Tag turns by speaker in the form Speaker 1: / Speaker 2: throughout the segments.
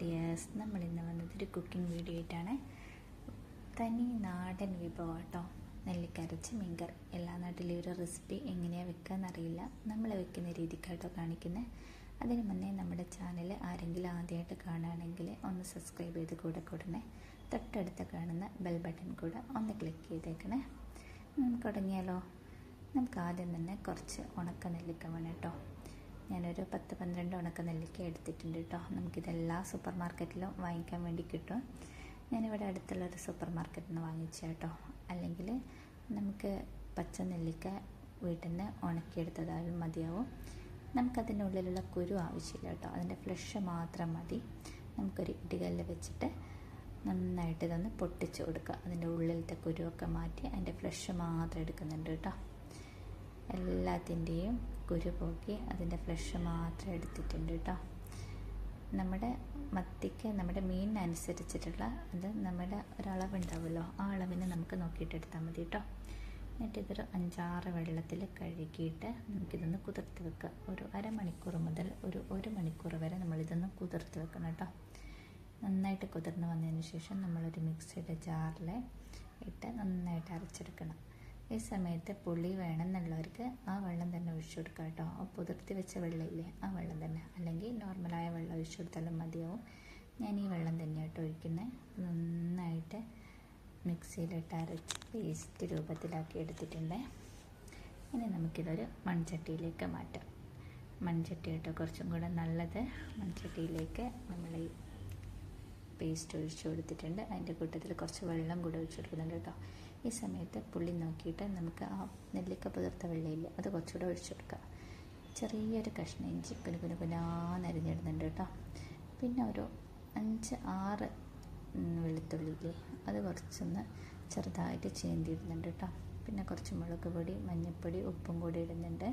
Speaker 1: Dears നമ്മൾ ഇന്ന് വന്നത് ഒരു കുക്കിംഗ് വീഡിയോ ആയിട്ടാണ്. തനി നാടൻ വിഭവം കേട്ടോ നെല്ലിക്കരച്ച് മീൻകറി. എല്ലാ നാട്ടിലും ഒരു റെസിപ്പി എങ്ങനെയാണ് വെക്കാന്നറിയില്ല നമ്മൾ വെക്കുന്ന രീതിക്കാട്ടോ കാണിക്കുന്നത് അതിന് മുന്നേ നമ്മുടെ ചാനൽ ആരെങ്കിലും ആദ്യമായിട്ട് കാണുകയാണെങ്കിൽ ഒന്ന് സബ്സ്ക്രൈബ് ചെയ്ത് കൂടെ കൂടണേ തൊട്ടടുത്ത് കാണുന്ന ബെൽ ബട്ടൺ കൂടെ ഒന്ന് ക്ലിക്ക് ചെയ്തേക്കണേ. നമുക്ക് തുടങ്ങിയാലോ. നമുക്ക് ആദ്യം തന്നെ കുറച്ച് ഉണക്ക നെല്ലിക്ക വേണം കേട്ടോ ഞാനൊരു പത്ത് പന്ത്രണ്ട് ഉണക്ക നെല്ലിക്ക എടുത്തിട്ടുണ്ട് കേട്ടോ നമുക്കിതെല്ലാ സൂപ്പർ മാർക്കറ്റിലും വാങ്ങിക്കാൻ വേണ്ടി കിട്ടും. ഞാനിവിടെ അടുത്തുള്ള ഒരു സൂപ്പർ മാർക്കറ്റിൽ നിന്ന് വാങ്ങിച്ച കേട്ടോ അല്ലെങ്കിൽ നമുക്ക് പച്ച നെല്ലിക്ക വീട്ടിൽ നിന്ന് ഉണക്കിയെടുത്തതായാലും മതിയാവും. നമുക്കതിന്റെ ഉള്ളിലുള്ള കുരു ആവശ്യമില്ല കേട്ടോ അതിന്റെ ഫ്ലഷ് മാത്രം മതി. നമുക്കൊരു ഇടികല്ല് വെച്ചിട്ട് നന്നായിട്ട് ഇതൊന്ന് പൊട്ടിച്ച് കൊടുക്കുക. അതിന്റെ ഉള്ളിലത്തെ കുരുവൊക്കെ മാറ്റി അതിന്റെ ഫ്ലഷ് മാത്രം എടുക്കുന്നുണ്ട് കേട്ടോ എല്ലാത്തിന്റെയും കുരു പോക്കി അതിന്റെ ഫ്ലഷ് മാത്രം എടുത്തിട്ടുണ്ട് കേട്ടോ നമ്മുടെ മത്തിക്ക് നമ്മുടെ മീനിനനുസരിച്ചിട്ടുള്ള അത് നമ്മുടെ ഒരളവുണ്ടാവുമല്ലോ. ആ അളവിന് നമുക്ക് നോക്കിയിട്ട് എടുത്താൽ മതി കേട്ടോ എന്നിട്ട് ഇതൊരു അഞ്ചാറ് വെള്ളത്തിൽ കഴുകിയിട്ട് നമുക്കിതൊന്ന് കുതിർത്ത് വെക്കുക. ഒരു അരമണിക്കൂർ മുതൽ ഒരു ഒരു മണിക്കൂർ വരെ നമ്മളിതൊന്ന് കുതിർത്ത് വെക്കണം കേട്ടോ നന്നായിട്ട് കുതിർന്ന് വന്നതിന് ശേഷം നമ്മളൊരു മിക്സിയുടെ ജാറിൽ ഇട്ട് നന്നായിട്ട് അരച്ചെടുക്കണം. ഈ സമയത്ത് പുളി വേണമെന്നുള്ളവർക്ക് ആ വെള്ളം തന്നെ ഒഴിച്ചു കൊടുക്കുക കേട്ടോ. ആ പുതിർത്തി വെച്ച വെള്ളമില്ലേ ആ വെള്ളം തന്നെ. അല്ലെങ്കിൽ നോർമലായ വെള്ളം ഒഴിച്ചു കൊടുത്താലും മതിയാവും. ഞാൻ ഈ വെള്ളം തന്നെയായിട്ട് ഒഴിക്കുന്നത് നന്നായിട്ട് മിക്സിയിലിട്ട് അരച്ച് പേസ്റ്റ് രൂപത്തിലാക്കി എടുത്തിട്ടുണ്ട്. ഇനി നമുക്കിതൊരു മൺചട്ടിയിലേക്ക് മാറ്റാം. മൺചട്ടി കേട്ടോ കുറച്ചും കൂടെ നല്ലത്. മൺചട്ടിയിലേക്ക് നമ്മൾ ഈ പേസ്റ്റ് ഒഴിച്ചു കൊടുത്തിട്ടുണ്ട്. അതിന്റെ കൂട്ടത്തിൽ കുറച്ച് വെള്ളം കൂടെ ഒഴിച്ചു കൊടുക്കുന്നുണ്ട് കേട്ടോ. ഈ സമയത്ത് പുള്ളി നോക്കിയിട്ട് നമുക്ക് ആ നെല്ലിക്ക പുതിർത്ത വെള്ളയിൽ അത് കുറച്ചുകൂടെ ഒഴിച്ചു കൊടുക്കുക ചെറിയൊരു കഷ്ണം ഇഞ്ചി പിന്നെ പിന്നെ കുനാന്നരിഞ്ഞിടുന്നുണ്ട് കേട്ടോ. പിന്നെ ഒരു അഞ്ച് ആറ് വെളുത്തുള്ളിയില്ലേ അത് കുറച്ചൊന്ന് ചെറുതായിട്ട് ചേന്തിയിടുന്നുണ്ട് കേട്ടോ. പിന്നെ കുറച്ച് മുളക് പൊടി മഞ്ഞൾപ്പൊടി ഉപ്പും കൂടി ഇടുന്നുണ്ട്.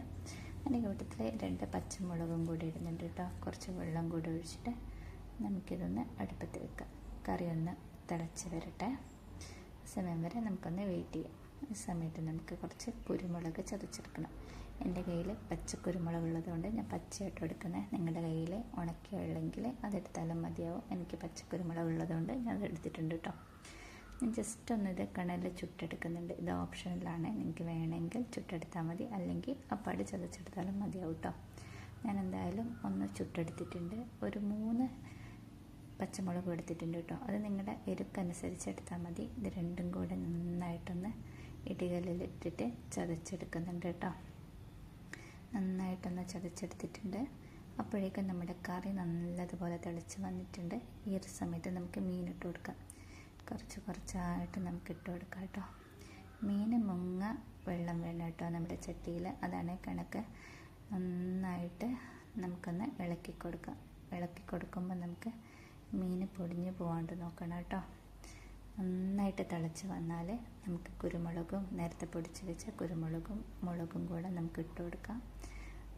Speaker 1: അതിന്റെ കൂട്ടത്തിൽ രണ്ട് പച്ചമുളകും കൂടി ഇടുന്നുണ്ട് കേട്ടോ. കുറച്ച് വെള്ളം കൂടി ഒഴിച്ചിട്ട് നമുക്കിതൊന്ന് അടുപ്പത്ത് വെക്കാം. കറി ഒന്ന് തിളച്ച് വരട്ടെ. സമയം വരെ നമുക്കൊന്ന് വെയിറ്റ് ചെയ്യാം. ഈ സമയത്ത് നമുക്ക് കുറച്ച് കുരുമുളക് ചതച്ചെടുക്കണം. എന്റെ കയ്യിൽ പച്ച കുരുമുളക് ഉള്ളതുകൊണ്ട് ഞാൻ പച്ചയായിട്ട് എടുക്കുന്നത് നിങ്ങളുടെ കയ്യിൽ ഉണക്കിയുള്ളെങ്കിൽ അതെടുത്താലും മതിയാവും. എനിക്ക് പച്ച കുരുമുളക് ഉള്ളതുകൊണ്ട് ഞാൻ അതെടുത്തിട്ടുണ്ട് കേട്ടോ ഞാൻ ജസ്റ്റ് ഒന്ന് ഇത് കണലിൽ ചുട്ടെടുക്കുന്നുണ്ട്. ഇത് ഓപ്ഷനിലാണ്. നിങ്ങൾക്ക് വേണമെങ്കിൽ ചുട്ടെടുത്താൽ മതി. അല്ലെങ്കിൽ അപ്പാട് ചതച്ചെടുത്താലും മതിയാവും കേട്ടോ ഞാൻ എന്തായാലും ഒന്ന് ചുട്ടെടുത്തിട്ടുണ്ട്. ഒരു മൂന്ന് പച്ചമുളക് എടുത്തിട്ടുണ്ട് കേട്ടോ. അത് നിങ്ങളുടെ എരുക്കനുസരിച്ച് എടുത്താൽ മതി. ഇത് രണ്ടും കൂടെ നന്നായിട്ടൊന്ന് ഇടികല്ലിലിട്ടിട്ട് ചതച്ചെടുക്കുന്നുണ്ട് കേട്ടോ. നന്നായിട്ടൊന്ന് ചതച്ചെടുത്തിട്ടുണ്ട്. അപ്പോഴേക്കും നമ്മുടെ കറി നല്ലതുപോലെ തിളച്ച് വന്നിട്ടുണ്ട്. ഈ ഒരു സമയത്ത് നമുക്ക് മീൻ ഇട്ട് കൊടുക്കാം. കുറച്ച് കുറച്ചായിട്ട് നമുക്ക് ഇട്ട് കൊടുക്കാം കേട്ടോ. മീൻ മുങ്ങ വെള്ളം വേണം കേട്ടോ നമ്മുടെ ചട്ടിയിൽ. അതാണ് കണക്ക്. നന്നായിട്ട് നമുക്കൊന്ന് ഇളക്കി കൊടുക്കാം. ഇളക്കി കൊടുക്കുമ്പോൾ നമുക്ക് മീൻ പൊടിഞ്ഞു പോകാണ്ട് നോക്കണം കേട്ടോ. നന്നായിട്ട് തിളച്ച് വന്നാൽ നമുക്ക് കുരുമുളകും നേരത്തെ പൊടിച്ച് വെച്ച കുരുമുളകും മുളകും കൂടെ നമുക്ക് ഇട്ട് കൊടുക്കാം.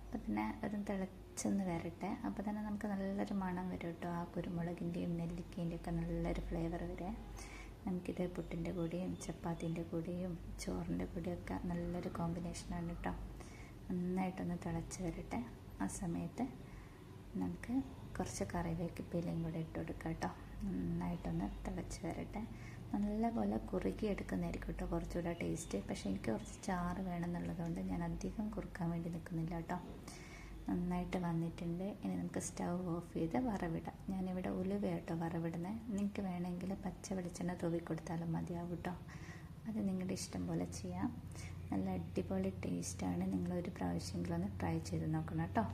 Speaker 1: അപ്പോൾ തന്നെ ഒരു തിളച്ചൊന്ന് വരട്ടെ. അപ്പോൾ തന്നെ നമുക്ക് നല്ലൊരു മണം വരും കേട്ടോ. ആ കുരുമുളകിന്റെയും നെല്ലിക്കേന്റെയും ഒക്കെ നല്ലൊരു ഫ്ലേവർ വരെ. നമുക്കിത് പുട്ടിന്റെ കൂടെയും ചപ്പാത്തിന്റെ കൂടെയും ചോറിന്റെ കൂടെയൊക്കെ നല്ലൊരു കോമ്പിനേഷനാണ് കേട്ടോ. നന്നായിട്ടൊന്ന് തിളച്ച് വരട്ടെ. ആ സമയത്ത് നമുക്ക് കുറച്ച് കറിവേപ്പിലയും കൂടെ ഇട്ട് കൊടുക്കാം കേട്ടോ. നന്നായിട്ടൊന്ന് തിളച്ച് വരട്ടെ. നല്ലപോലെ കുറുക്കി എടുക്കുന്നതായിരിക്കും കേട്ടോ കുറച്ചുകൂടെ ടേസ്റ്റ്. പക്ഷേ എനിക്ക് കുറച്ച് ചാറ് വേണമെന്നുള്ളതുകൊണ്ട് ഞാൻ അധികം കുറുക്കാൻ വേണ്ടി നിൽക്കുന്നില്ല കേട്ടോ. നന്നായിട്ട് വന്നിട്ടുണ്ട്. ഇനി നമുക്ക് സ്റ്റൗ ഓഫ് ചെയ്ത് വറവിടാം. ഞാനിവിടെ ഉലുവ കേട്ടോ വറവിടുന്നത് നിങ്ങൾക്ക് വേണമെങ്കിൽ പച്ച വെളിച്ചെണ്ണ തൂവി കൊടുത്താലും മതിയാവും കേട്ടോ. അത് നിങ്ങളുടെ ഇഷ്ടം പോലെ ചെയ്യാം. നല്ല അടിപൊളി ടേസ്റ്റാണ്. നിങ്ങളൊരു പ്രാവശ്യമെങ്കിലും ഒന്ന് ട്രൈ ചെയ്ത് നോക്കണം കേട്ടോ.